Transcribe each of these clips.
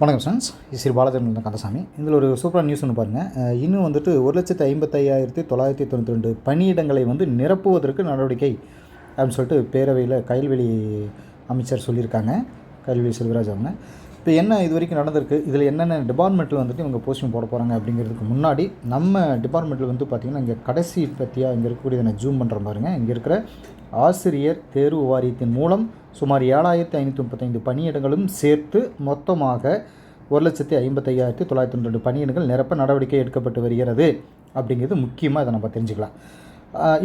வணக்கம் ஃப்ரெண்ட்ஸ் ஸ்ரீ பாலச்சந்திரன் கந்தசாமி. இதில் ஒரு சூப்பரான நியூஸ் ஒன்று பாருங்கள் இன்னும் வந்துட்டு ஒரு லட்சத்து ஐம்பத்தையாயிரத்தி தொள்ளாயிரத்தி தொண்ணூற்றி ரெண்டு பணியிடங்களை வந்து நிரப்புவதற்கு நடவடிக்கை அப்படின்னு சொல்லிட்டு பேரவையில் கல்வெளி அமைச்சர் சொல்லியிருக்காங்க. கைல்வெளி செல்வராஜ் அவங்க இப்போ என்ன இது வரைக்கும் நடந்திருக்கு? இதில் என்னென்ன டிபார்ட்மெண்ட்டில் வந்துட்டு இவங்க போஸ்டிங் போட போகிறாங்க அப்படிங்கிறதுக்கு முன்னாடி நம்ம டிபார்ட்மெண்ட்டில் வந்து பார்த்திங்கன்னா இங்கே கடைசி பற்றியாக இங்கே இருக்கக்கூடியதை நான் ஜூம் பண்ணுற பாருங்கள் இங்கே இருக்கிற ஆசிரியர் தேர்வு வாரியத்தின் மூலம் சுமார் ஏழாயிரத்தி ஐநூற்றி முப்பத்தைந்து பணியிடங்களும் சேர்த்து மொத்தமாக ஒரு லட்சத்தி ஐம்பத்தையாயிரத்தி தொள்ளாயிரத்தி தொண்ணூறு பணியிடங்கள் நிரப்ப நடவடிக்கை எடுக்கப்பட்டு வருகிறது அப்படிங்கிறது முக்கியமாக இதை நம்ம தெரிஞ்சுக்கலாம்.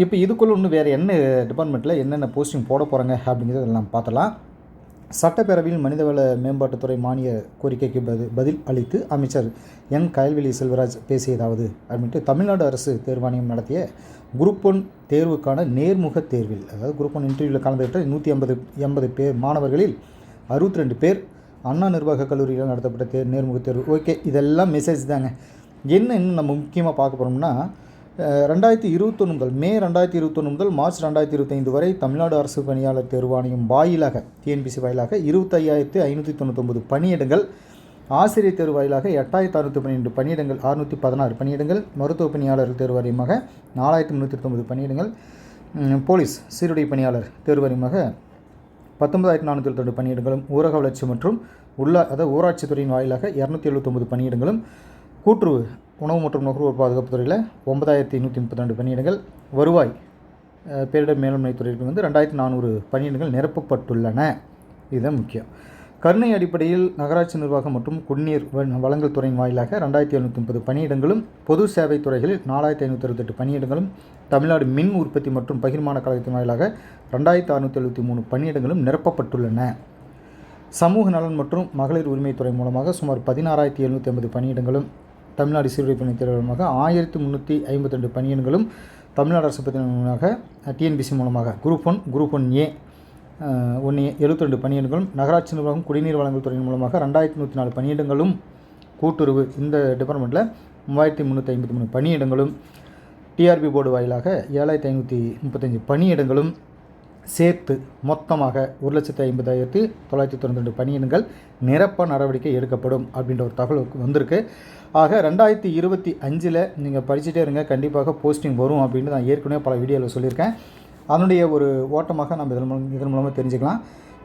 இப்போ இதுக்குள்ளே இன்னும் வேறு என்ன டிபார்ட்மெண்ட்டில் என்னென்ன போஸ்டிங் போட போகிறாங்க அப்படிங்கிறத நம்ம பார்த்தலாம் சட்டப்பேரவையில் மனிதவள மேம்பாட்டுத்துறை மானிய கோரிக்கைக்கு பதில் பதில் அளித்து அமைச்சர் என் கயல்வெளி செல்வராஜ் பேசியதாவது அப்படின்ட்டு தமிழ்நாடு அரசு தேர்வாணையம் நடத்திய குரூப் ஒன் தேர்வுக்கான நேர்முக தேர்வில் அதாவது குரூப் ஒன் இன்டர்வியூவில் கலந்துகிட்ட நூற்றி ஐம்பது எண்பது பேர் மாணவர்களில் அறுபத்தி ரெண்டு பேர் அண்ணா நிர்வாக கல்லூரியில் நடத்தப்பட்ட தேர் நேர்முக தேர்வு. ஓகே இதெல்லாம் மெசேஜ் தாங்க. என்ன இன்னும் நம்ம முக்கியமாக பார்க்க போகிறோம்னா ரெண்டாயிரத்தி இருபத்தொன்று முதல் மே ரெண்டாயிரத்தி இருபத்தொன்று முதல் மார்ச் ரெண்டாயிரத்தி இருபத்தைந்து வரை தமிழ்நாடு அரசு பணியாளர் தேர்வாணையம் வாயிலாக டிஎன்பிசி வாயிலாக இருபத்தையாயிரத்தி ஐநூற்றி தொண்ணூத்தொம்பது பணியிடங்கள் ஆசிரியர் தேர்வு வாயிலாக எட்டாயிரத்தி அறுநூற்றி பன்னிரெண்டு பணியிடங்கள் அறுநூற்றி பதினாறு பணியிடங்கள் மருத்துவ பணியாளர் தேர்வு வாரியமாக நாலாயிரத்தி முந்நூற்றி தொண்ணூறு பணியிடங்கள் போலீஸ் சீருடை பணியாளர் தேர்வு வாரியமாக பத்தொன்பதாயிரத்தி நானூற்றி ரெண்டு பணியிடங்களும் ஊரக வளர்ச்சி மற்றும் உள்ள அதாவது ஊராட்சித்துறையின் வாயிலாக இரநூத்தி எழுபத்தொம்பது பணியிடங்களும் கூட்டுறவு உணவு மற்றும் நுகர்வோர் பாதுகாப்பு துறையில் ஒன்பதாயிரத்தி நூற்றி முப்பத்தி ரெண்டு பணியிடங்கள் வருவாய் பேரிடர் மேலாண்மை துறைக்கு வந்து ரெண்டாயிரத்தி நானூறு பணியிடங்கள் நிரப்பப்பட்டுள்ளன. இதுதான் முக்கியம். கருணை அடிப்படையில் நகராட்சி நிர்வாகம் மற்றும் குடிநீர் வழங்கல் துறையின் வாயிலாக ரெண்டாயிரத்தி எழுநூற்றி முப்பது பணியிடங்களும் பொது சேவை துறைகளில் நாலாயிரத்தி ஐநூற்றி அறுபத்தெட்டு பணியிடங்களும் தமிழ்நாடு மின் உற்பத்தி மற்றும் பகிர்மான கழகத்தின் வாயிலாக ரெண்டாயிரத்தி அறுநூற்றி எழுபத்தி மூணு பணியிடங்களும் நிரப்பப்பட்டுள்ளன. சமூக நலன் மற்றும் மகளிர் உரிமைத்துறை மூலமாக சுமார் பதினாறாயிரத்தி எழுநூற்றி ஐம்பது பணியிடங்களும் தமிழ்நாடு சீருடை பணி மூலமாக ஆயிரத்தி முந்நூற்றி ஐம்பத்தி ரெண்டு பணியிடங்களும் தமிழ்நாடு அரசு பணியாக டிஎன்பிசி மூலமாக group one group one A ஒன்று எழுபத்தி ரெண்டு நகராட்சி நிர்வாகம் குடிநீர் வழங்கல் துறையின் மூலமாக ரெண்டாயிரத்தி நூற்றி நாலு பணியிடங்களும் கூட்டுறவு இந்த டிபார்ட்மெண்ட்டில் மூவாயிரத்தி முந்நூற்றி ஐம்பத்தி மூணு பணியிடங்களும் டிஆர்பி போர்டு வாயிலாக ஏழாயிரத்தி ஐநூற்றி முப்பத்தஞ்சு பணியிடங்களும் சேர்த்து மொத்தமாக ஒரு லட்சத்தி ஐம்பதாயிரத்தி தொள்ளாயிரத்தி தொண்ணூற்றி ரெண்டு பணியிடங்கள் நிரப்ப நடவடிக்கை எடுக்கப்படும் அப்படின்ற ஒரு தகவல் வந்திருக்கு. ஆக ரெண்டாயிரத்தி இருபத்தி அஞ்சில் நீங்கள் படிச்சுட்டே இருங்க. கண்டிப்பாக போஸ்டிங் வரும் அப்படின்னு நான் ஏற்கனவே பல வீடியோவில் சொல்லியிருக்கேன். அதனுடைய ஒரு ஓட்டமாக நம்ம இதன் மூலம் இதன் மூலமாக தெரிஞ்சுக்கலாம்.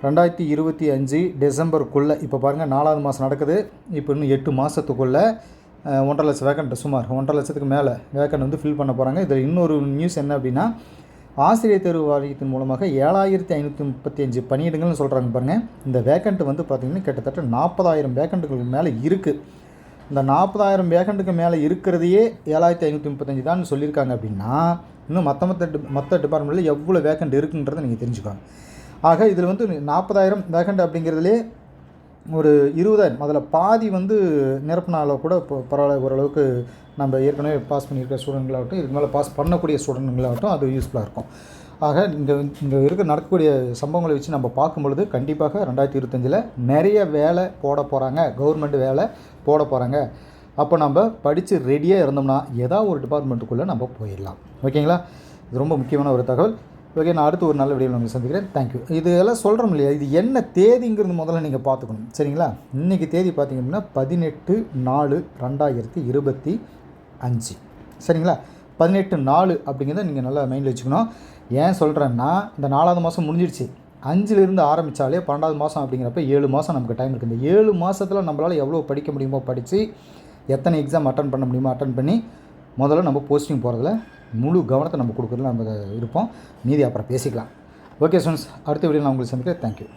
ரெண்டாயிரத்தி இருபத்தி அஞ்சு டிசம்பருக்குள்ளே இப்போ பாருங்கள் நாலாவது மாதம் நடக்குது. இப்போ இன்னும் எட்டு மாதத்துக்குள்ளே ஒன்றரை லட்சம் வேக்கண்ட் சுமார் ஒன்றரை லட்சத்துக்கு மேலே வேக்கண்ட் வந்து ஃபில் பண்ண போகிறாங்க இதில் இன்னொரு நியூஸ் என்ன அப்படின்னா ஆசிரியர் தேர்வு வாரியத்தின் மூலமாக ஏழாயிரத்தி ஐநூற்றி முப்பத்தி அஞ்சு பணியிடங்கள்னு சொல்கிறாங்க பாருங்கள் இந்த வேக்கண்ட் வந்து பார்த்திங்கன்னா கிட்டத்தட்ட நாற்பதாயிரம் வேக்கண்ட்டுகளுக்கு மேலே இருக்குது இந்த நாற்பதாயிரம் வேக்கண்ட்டுக்கு மேலே இருக்கிறதையே ஏழாயிரத்தி ஐநூற்றி முப்பத்தஞ்சு தான் சொல்லியிருக்காங்க அப்படின்னா இன்னும் மற்ற மற்ற டி மற்ற டிபார்ட்மெண்ட்டில் எவ்வளோ வேக்கண்ட் இருக்குன்றதை நீங்கள் தெரிஞ்சுக்கோங்க. ஆக இதில் வந்து நாற்பதாயிரம் வேக்கண்ட் அப்படிங்கிறதுலே ஒரு இருபதாயிரம் அதில் பாதி வந்து நிரப்பினால கூட இப்போ பரவாயில்ல ஓரளவுக்கு நம்ம ஏற்கனவே பாஸ் பண்ணியிருக்க ஸ்டூடெண்ட்களாகட்டும் இதுக்கு மேலே பாஸ் பண்ணக்கூடிய ஸ்டூடெண்ட்களாகட்டும் அது யூஸ்ஃபுல்லாக இருக்கும். ஆக இங்கே இங்கே இருக்க நடக்கக்கூடிய சம்பவங்களை வச்சு நம்ம பார்க்கும்பொழுது கண்டிப்பாக ரெண்டாயிரத்தி இருபத்தஞ்சில் நிறைய வேலை போட போகிறாங்க கவர்மெண்ட் வேலை போட போகிறாங்க அப்போ நம்ம படித்து ரெடியாக இருந்தோம்னா ஏதாவது ஒரு டிபார்ட்மெண்ட்டுக்குள்ளே நம்ம போயிடலாம். ஓகேங்களா இது ரொம்ப முக்கியமான ஒரு தகவல். ஓகே நான் அடுத்து ஒரு நல்ல வீடியோவில் உங்களை சந்திக்கிறேன். தேங்க்யூ இது எல்லாம் சொல்கிறோம் இல்லையா? இது என்ன தேதிங்கிறது முதல்ல நீங்கள் பார்த்துக்கணும். சரிங்களா? இன்றைக்கி தேதி பார்த்தீங்க அப்படின்னா பதினெட்டு நாலு ரெண்டாயிரத்தி இருபத்தி அஞ்சு. சரிங்களா? பதினெட்டு நாலு அப்படிங்கிறத நீங்கள் நல்லா மைண்டில் வச்சுக்கணும். ஏன் சொல்கிறேன்னா இந்த நாலாவது மாதம் முடிஞ்சிடுச்சு. அஞ்சுலேருந்து ஆரம்பித்தாலே பன்னெண்டாவது மாதம் அப்படிங்கிறப்ப ஏழு மாதம் நமக்கு டைம் இருக்குது இந்த ஏழு மாதத்தில் நம்மளால் எவ்வளோ படிக்க முடியுமோ படித்து எத்தனை எக்ஸாம் அட்டன் பண்ண முடியுமோ அட்டன் பண்ணி முதல்ல நம்ம போஸ்டிங் போகிறதுல முழு கவனத்தை நம்ம கொடுக்குறதுல நம்ம இருப்போம். மீதி அப்புறம் பேசிக்கலாம். ஓகே ஸ்டூடெண்ட்ஸ் அடுத்த வீடியோ நான் உங்களுக்கு சந்திக்கிறேன். தேங்க்யூ